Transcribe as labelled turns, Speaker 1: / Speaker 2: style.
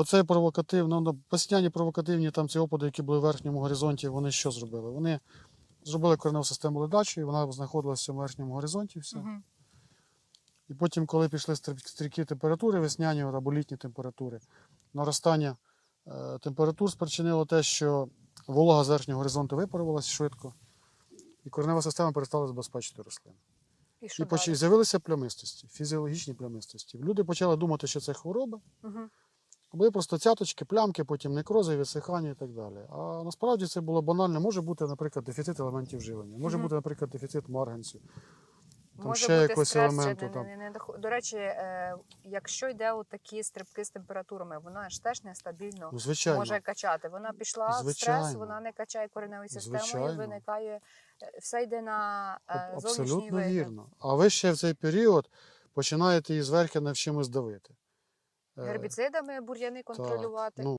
Speaker 1: Оце провокативно, ну, постійні провокативні там ці опади, які були в верхньому горизонті, вони що зробили? Вони зробили кореневу систему ледачою, вона знаходилася в верхньому горизонті. Все. І потім, коли пішли стрі- стріки температури, весняні або літні температури, наростання е, температур спричинило те, що волога з верхнього горизонту випарувалася швидко, і коренева система перестала забезпечити рослин.
Speaker 2: І
Speaker 1: І поч... з'явилися плямистості, фізіологічні плямистості. Люди почали думати, що це хвороба,
Speaker 2: Мгм.
Speaker 1: Були просто цяточки, плямки, потім некрози, висихання і так далі. А насправді це було банально. Може бути, наприклад, дефіцит елементів живлення, може
Speaker 2: Мгм.
Speaker 1: бути, наприклад, дефіцит марганцю. Там
Speaker 2: Може
Speaker 1: ще
Speaker 2: бути стрес,
Speaker 1: елементу.
Speaker 2: не-
Speaker 1: Там.
Speaker 2: не- не доход- До речі, е, якщо йде от такі стрибки з температурами, вона ж теж нестабільно
Speaker 1: Ну, звичайно.
Speaker 2: може качати. Вона пішла в стрес, вона не качає кореневою системою,
Speaker 1: Звичайно.
Speaker 2: виникає е, все йде на е, зовнішній
Speaker 1: Абсолютно
Speaker 2: вигляд.
Speaker 1: вірно. А ви ще в цей період починаєте її зверхи над чимось давити. Е,
Speaker 2: Гербіцидами бур'яни
Speaker 1: так,
Speaker 2: контролювати.
Speaker 1: Ну,